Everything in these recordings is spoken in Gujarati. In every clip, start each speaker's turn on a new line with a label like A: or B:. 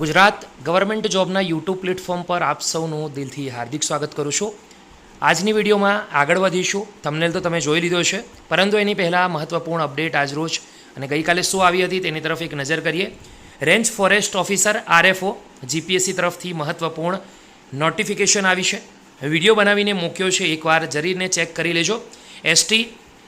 A: ગુજરાત ગવર્મેન્ટ જોબના યુટ્યુબ પ્લેટફોર્મ પર આપ સૌનું દિલથી હાર્દિક સ્વાગત કરું છું. આજની વિડીયોમાં આગળ વધીશું. થંબનેલ તો તમે જોઈ લીધો છે. પરંતુ એની પહેલાં મહત્ત્વપૂર્ણ અપડેટ આજરોજ અને ગઈકાલે શું આવી હતી તેની તરફ એક નજર કરીએ. Range forest officer RFO GPSC તરફથી મહત્ત્વપૂર્ણ નોટિફિકેશન આવી છે. વીડિયો બનાવીને મૂક્યો છે. એકવાર જરીને ચેક કરી લેજો. એસટી,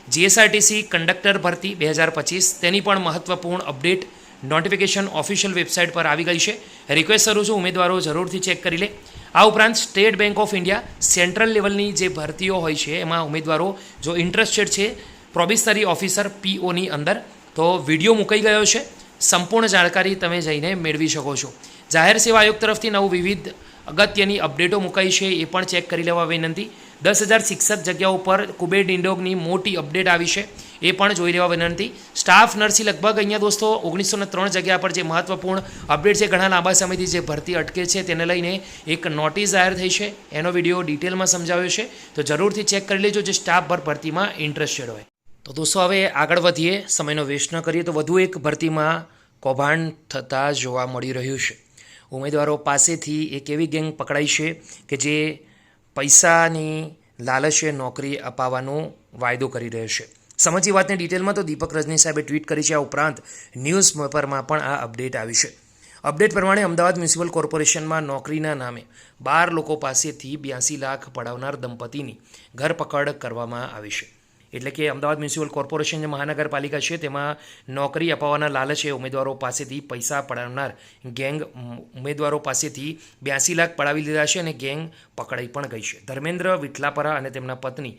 A: જીએસઆરટીસી, કંડક્ટર ભરતી બે હજાર પચીસ તેની પણ મહત્ત્વપૂર્ણ અપડેટ નોટિફિકેશન ઓફિશિયલ વેબસાઇટ પર આવી ગઈ છે. રિક્વેસ્ટ કરું છું, ઉમેદવારો જરૂરથી ચેક કરી લે. આ ઉપરાંત State Bank of India central લેવલની જે ભરતીઓ હોય છે, એમાં ઉમેદવારો જો ઇન્ટરેસ્ટેડ છે પ્રોબિશનરી ઓફિસર પીઓની અંદર, તો વીડિયો મુકાઈ ગયો છે. સંપૂર્ણ જાણકારી તમે જઈને મેળવી શકો છો. જાહેર સેવા આયોગ તરફથી નવું વિવિધ અગત્યની અપડેટો મુકાઈ છે એ પણ ચેક કરી લેવા વિનંતી. દસ હજાર શિક્ષક જગ્યાઓ પર કુબેર ડિંડોગની મોટી અપડેટ આવી છે એ પણ જોઈ લેવા વિનંતી. સ્ટાફ નર્સી લગભગ અહીંયા દોસ્તો ઓગણીસો ત્રણ જગ્યા પર જે મહત્વપૂર્ણ અપડેટ છે, ઘણા લાંબા સમયથી જે ભરતી અટકે છે તેને લઈને એક નોટિસ જાહેર થઈ છે. એનો વીડિયો ડિટેલમાં સમજાવ્યો છે. તો જરૂરથી ચેક કરી લેજો જે સ્ટાફ ભર ભરતીમાં ઇન્ટરેસ્ટેડ હોય તો દોસ્તો હવે આગળ વધીએ. સમયનો વેસ્ટ ન કરીએ તો વધુ એક ભરતીમાં કૌભાંડ થતાં જોવા મળી રહ્યું છે. ઉમેદવારો પાસેથી એક એવી ગેંગ પકડાઈ છે કે જે પૈસાની લાલચે નોકરી અપાવવાનો વાયદો કરી રહ્યો છે. સમજી વાતની ડિટેલમાં તો દીપક રજની સાહેબે ટ્વીટ કરી છે આ ઉપરાંત ન્યૂઝ પેપરમાં પણ આ અપડેટ આવી છે. અપડેટ પ્રમાણે અમદાવાદ મ્યુનિસિપલ કોર્પોરેશનમાં નોકરીના નામે બાર લોકો પાસેથી બ્યાસી લાખ પડાવનાર દંપતીની ધરપકડ કરવામાં આવી છે. એટલે કે અમદાવાદ મ્યુનિસિપલ કોર્પોરેશન જે મહાનગરપાલિકા છે, તેમાં નોકરી અપાવવાના લાલચે ઉમેદવારો પાસેથી, પૈસા પડાવનાર ગેંગ ઉમેદવારો પાસેથી બ્યાસી લાખ પડાવી લીધા છે અને ગેંગ પકડાઈ પણ ગઈ છે. ધર્મેન્દ્ર વિઠલાપરા અને તેમના પત્ની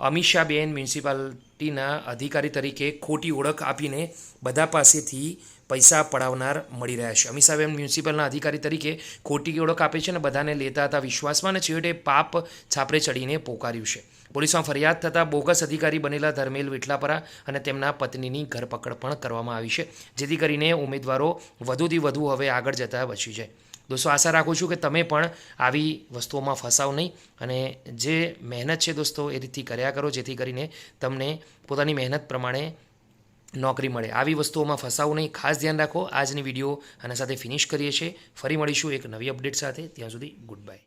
A: અમીષાબેન મ્યુનિસિપાલિટીના અધિકારી તરીકે ખોટી ઓળખ આપીને બધા પાસેથી પૈસા પડાવનાર મળી રહ્યા છે. અમીષાબેન મ્યુનિસિપલના અધિકારી તરીકે ખોટી ઓળખ આપે છે અને બધાને લેતા હતા વિશ્વાસમાં અને છેવટે પાપ છાપરે ચડીને પોકાર્યું છે. પોલીસમાં ફરિયાદ થતાં બોગસ અધિકારી બનેલા ધર્મેલ વિઠલાપરા અને તેમના પત્નીની ધરપકડ પણ કરવામાં આવી છે, જેથી કરીને ઉમેદવારો વધુથી વધુ હવે આગળ જતા બચી જાય. દોસ્તો, આશા રાખું છું કે તમે પણ આવી વસ્તુઓમાં ફસાવ નહીં અને જે મહેનત છે દોસ્તો, એ રીતથી કર્યા કરો, જેથી કરીને તમને પોતાની મહેનત પ્રમાણે નોકરી મળે. આવી વસ્તુઓમાં ફસાવું નહીં. ખાસ ધ્યાન રાખો. આજની વીડિયો આના સાથે ફિનિશ કરીએ છીએ. ફરી મળીશું એક નવી અપડેટ સાથે. ત્યાં સુધી ગુડ બાય